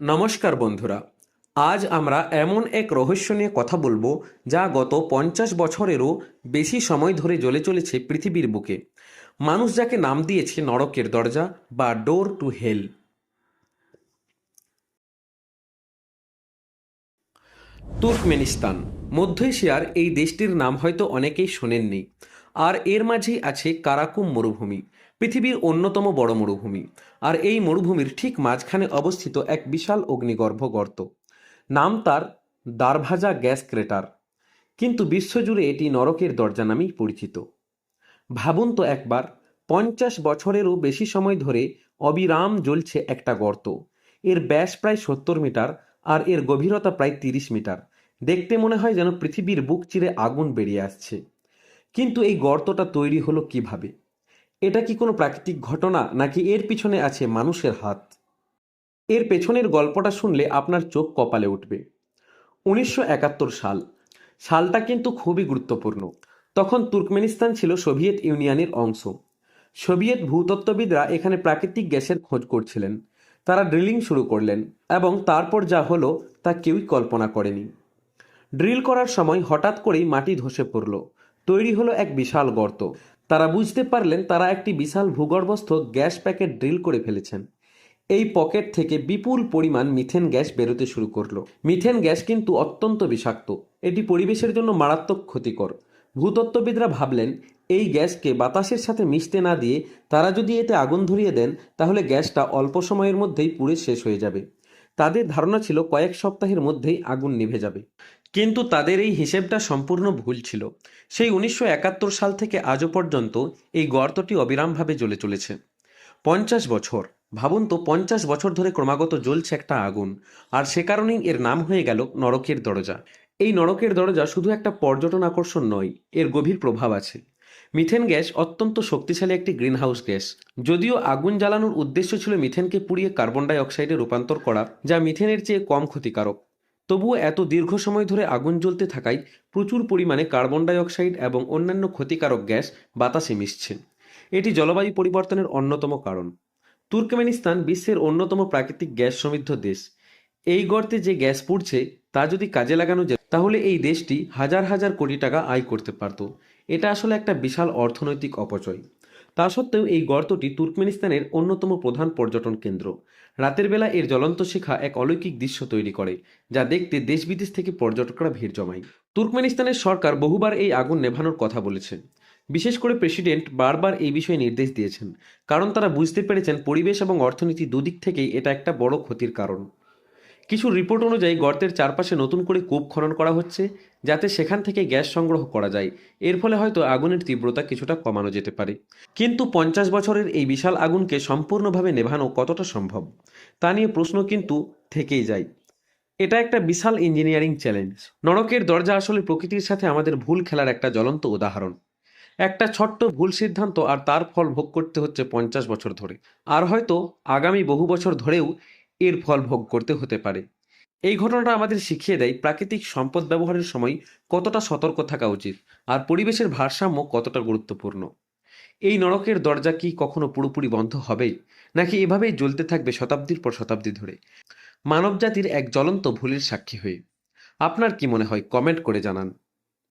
নমস্কার বন্ধুরা, আজ আমরা এমন এক রহস্য নিয়ে কথা বলব যা গত পঞ্চাশ বছরেরও বেশি সময় ধরে জ্বলে চলেছে পৃথিবীর বুকে। মানুষ যাকে নাম দিয়েছে নরকের দরজা বা ডোর টু হেল তুর্কমেনিস্তান, মধ্য এশিয়ার এই দেশটির নাম হয়তো অনেকেই শোনেননি, আর এর মাঝেই আছে কারাকুম মরুভূমি। পৃথিবীর অন্যতম বড় মরুভূমি। আর এই মরুভূমির ঠিক মাঝখানে অবস্থিত এক বিশাল অগ্নিগর্ভ গর্ত। নাম তার দারভাজা গ্যাস ক্রেটার। কিন্তু বিশ্বজুড়ে এটি নরকের দরজা নামেই পরিচিত। ভাবুন তো একবার, পঞ্চাশ বছরেরও বেশি সময় ধরে অবিরাম জ্বলছে একটা গর্ত। এর ব্যাস প্রায় সত্তর মিটার আর এর গভীরতা প্রায় তিরিশ মিটার। দেখতে মনে হয় যেন পৃথিবীর বুক চিরে আগুন বেরিয়ে আসছে। কিন্তু এই গর্তটা তৈরি হলো কীভাবে? এটা কি কোনো প্রাকৃতিক ঘটনা নাকি এর পিছনে আছে মানুষের হাত? এর পেছনের গল্পটা শুনলে আপনার চোখ কপালে উঠবে। উনিশশো একাত্তর সাল। সালটা কিন্তু খুবই গুরুত্বপূর্ণ। তখন তুর্কমেনিস্তান ছিল সোভিয়েত ইউনিয়নের অংশ। সোভিয়েত ভূতত্ত্ববিদরা এখানে প্রাকৃতিক গ্যাসের খোঁজ করছিলেন। তারা ড্রিলিং শুরু করলেন এবং তারপর যা হলো তা কেউই কল্পনা করেনি। ড্রিল করার সময় হঠাৎ করেই মাটি ধসে পড়ল। তৈরি হলো এক বিশাল গর্ত। তারা বুঝতে পারলেন তারা একটি বিশাল ভূগর্ভস্থ গ্যাস প্যাকেট ড্রিল করে ফেলেছেন। এই পকেট থেকে বিপুল পরিমাণ মিথেন গ্যাস বেরোতে শুরু করল। মিথেন গ্যাস কিন্তু অত্যন্ত বিষাক্ত। এটি পরিবেশের জন্য মারাত্মক ক্ষতিকর। ভূতত্ত্ববিদরা ভাবলেন, এই গ্যাসকে বাতাসের সাথে মিশতে না দিয়ে তারা যদি এতে আগুন ধরিয়ে দেন, তাহলে গ্যাসটা অল্প সময়ের মধ্যেই পুড়ে শেষ হয়ে যাবে। তাদের ধারণা ছিল কয়েক সপ্তাহের মধ্যেই আগুন নিভে যাবে। কিন্তু তাদের এই হিসেবটা সম্পূর্ণ ভুল ছিল। সেই উনিশশো একাত্তর সাল থেকে আজও পর্যন্ত এই গর্তটি অবিরামভাবে জ্বলে চলেছে। পঞ্চাশ বছর, ভাবুন তো, পঞ্চাশ বছর ধরে ক্রমাগত জ্বলছে একটা আগুন, আর সে কারণেই এর নাম হয়ে গেল নরকের দরজা। এই নরকের দরজা শুধু একটা পর্যটন আকর্ষণ নয়, এর গভীর প্রভাব আছে। মিথেন গ্যাস অত্যন্ত শক্তিশালী একটি গ্রিনহাউস গ্যাস। যদিও আগুন জ্বালানোর উদ্দেশ্য ছিল মিথেনকে পুড়িয়ে কার্বন ডাই অক্সাইডে রূপান্তর করা, যা মিথেনের চেয়ে কম ক্ষতিকারক। তবুও এত দীর্ঘ সময় ধরে আগুন জ্বলতে থাকায় প্রচুর পরিমাণে কার্বন ডাই অক্সাইড এবং অন্যান্য ক্ষতিকারক গ্যাস বাতাসে মিশছে। এটি জলবায়ু পরিবর্তনের অন্যতম কারণ। তুর্কমেনিস্তান বিশ্বের অন্যতম প্রাকৃতিক গ্যাস সমৃদ্ধ দেশ। এই গর্তে যে গ্যাস পুড়ছে, তা যদি কাজে লাগানো যায়, তাহলে এই দেশটি হাজার হাজার কোটি টাকা আয় করতে পারত। এটা আসলে একটা বিশাল অর্থনৈতিক অপচয়। তা সত্ত্বেও এই গর্তটি তুর্কমেনিস্তানের অন্যতম প্রধান পর্যটন কেন্দ্র। রাতের বেলা এর জ্বলন্ত শিখা এক অলৌকিক দৃশ্য তৈরি করে, যা দেখতে দেশ বিদেশ থেকে পর্যটকরা ভিড় জমায়। তুর্কমেনিস্তানের সরকার বহুবার এই আগুন নেভানোর কথা বলেছে। বিশেষ করে প্রেসিডেন্ট বারবার এই বিষয়ে নির্দেশ দিয়েছেন, কারণ তারা বুঝতে পেরেছেন পরিবেশ এবং অর্থনীতি দুদিক থেকেই এটা একটা বড় ক্ষতির কারণ। কিছু রিপোর্ট অনুযায়ী গর্তের চারপাশে নতুন করে কূপ খনন করা হচ্ছে, যাতে সেখান থেকে গ্যাস সংগ্রহ করা যায়। এর ফলে হয়তো আগুনের তীব্রতা কিছুটা কমানো যেতে পারে। কিন্তু পঞ্চাশ বছরের এই বিশাল আগুনকে সম্পূর্ণভাবে নেভানো কতটা সম্ভব? তা নিয়ে প্রশ্ন কিন্তু থেকেই যায়। এটা একটা বিশাল ইঞ্জিনিয়ারিং চ্যালেঞ্জ নরকের দরজা আসলে প্রকৃতির সাথে আমাদের ভুল খেলার একটা জ্বলন্ত উদাহরণ। একটা ছোট্ট ভুল সিদ্ধান্ত আর তার ফল ভোগ করতে হচ্ছে পঞ্চাশ বছর ধরে। আর হয়তো আগামী বহু বছর ধরেও এর ফল ভোগ করতে হতে পারে। এই ঘটনাটা আমাদের শিখিয়ে দেয় প্রাকৃতিক সম্পদ ব্যবহারের সময় কতটা সতর্ক থাকা উচিত আর পরিবেশের ভারসাম্য কতটা গুরুত্বপূর্ণ। এই নরকের দরজা কি কখনো পুরোপুরি বন্ধ হবে? নাকি এভাবেই জ্বলতে থাকবে শতাব্দীর পর শতাব্দী ধরে? মানবজাতির এক জ্বলন্ত ভুলের সাক্ষী হয়ে। আপনার কি মনে হয়? কমেন্ট করে জানান।